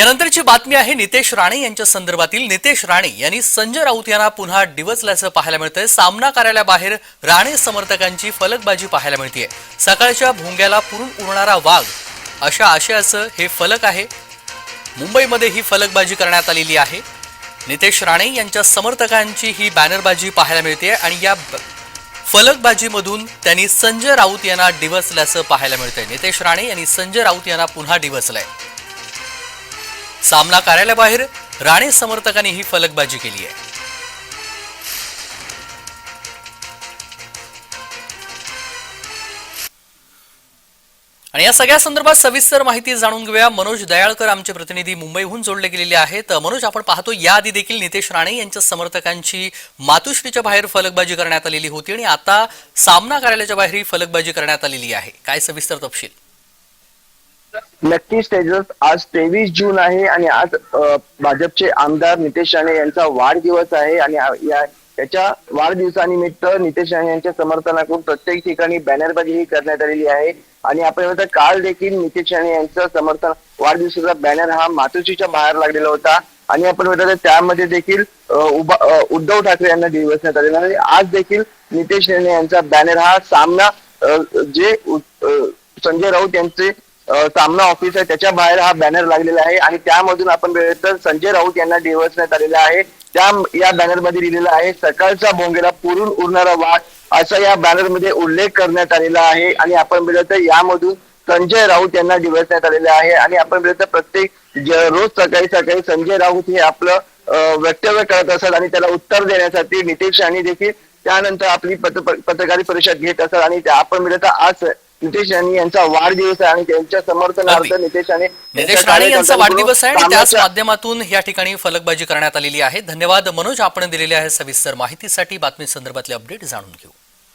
यानंतरची बातमी आहे नितेश राणे यांच्या संदर्भातील. नितेश राणे यांनी संजय राऊत यांना पुन्हा डिवचल्याचं पाहायला मिळतंय. सामना कार्यालयाबाहेर राणे समर्थकांची फलकबाजी पाहायला मिळते सकाळच्या भोंग्याला पुरून उरणारा वाघ अशा आशयाचं हे फलक आहे. मुंबईमध्ये ही फलकबाजी करण्यात आलेली आहे. नितेश राणे यांच्या समर्थकांची ही बॅनरबाजी पाहायला मिळते आणि या फलकबाजीमधून त्यांनी संजय राऊत यांना डिवचल्याचं पाहायला मिळतंय. नितेश राणे यांनी संजय राऊत यांना पुन्हा डिवचलंय. सामना कार्यालयाबाहेर राणे समर्थकांनी ही फलकबाजी केली आहे. आणि या सगळ्या संदर्भात सविस्तर माहिती जाणून घेऊया. मनोज दयाळकर आमचे प्रतिनिधी मुंबईहून जोडले गेलेले आहेत. मनोज आपण पाहतो याआधी देखील नितेश राणे यांच्या समर्थकांची मातुश्रीच्या बाहेर फलकबाजी करण्यात आलेली होती आणि आता सामना कार्यालयाच्या बाहेर ही फलकबाजी करण्यात आलेली आहे. काय सविस्तर तपशील? नक्कीच तेजस आज तेवीस जून आहे आणि आज भाजपचे आमदार नितेश राणे यांचा वाढदिवस आहे आणि या त्याच्या वाढदिवसानिमित्त नितेश राणे यांच्या समर्थनाकडून प्रत्येक ठिकाणी बॅनरबाजी ही करण्यात आलेली आहे. आणि आपण काल देखील नितेश राणे यांचं समर्थन वाढदिवसाचा बॅनर हा मातोश्रीच्या बाहेर लागलेला होता. आणि आपण म्हणतात त्यामध्ये देखील उभा उद्धव ठाकरे यांना दिवसण्यात आलेला आहे. आज देखील नितेश राणे यांचा बॅनर हा सामना जे संजय राऊत यांचे सामना ऑफिस आहे. त्याच्या बाहेर हा बॅनर लागलेला आहे आणि त्यामधून आपण बघितलं तर संजय राऊत यांना डिवचण्यात आलेला आहे. त्या या बॅनरमध्ये लिहिलेलं आहे सकाळचा भोंगेला पुरून उरणारा वाघ असा या बॅनरमध्ये उल्लेख करण्यात आलेला आहे. आणि आपण बघितलं तर यामधून संजय राऊत यांना डिवचण्यात आलेलं आहे. आणि आपण बघितलं तर प्रत्येक रोज सकाळी सकाळी संजय राऊत हे आपलं वक्तव्य करत असत आणि त्याला उत्तर देण्यासाठी नितेश राणे देखील त्यानंतर आपली पत्र- पत्रकार परिषद घेत असत. आणि आपण मिळत तर आज नितेश राणे यांचा वाढदिवस आहे आणि त्यांच्या समर्थनार्थ. नितेश राणे नितेश राणे यांचा वाढदिवस आहे आणि त्याच माध्यमातून या ठिकाणी फलकबाजी करण्यात आलेली आहे. धन्यवाद मनोज आपण दिलेल्या आहे सविस्तर माहितीसाठी. बातमी संदर्भातले अपडेट जाणून घेऊ.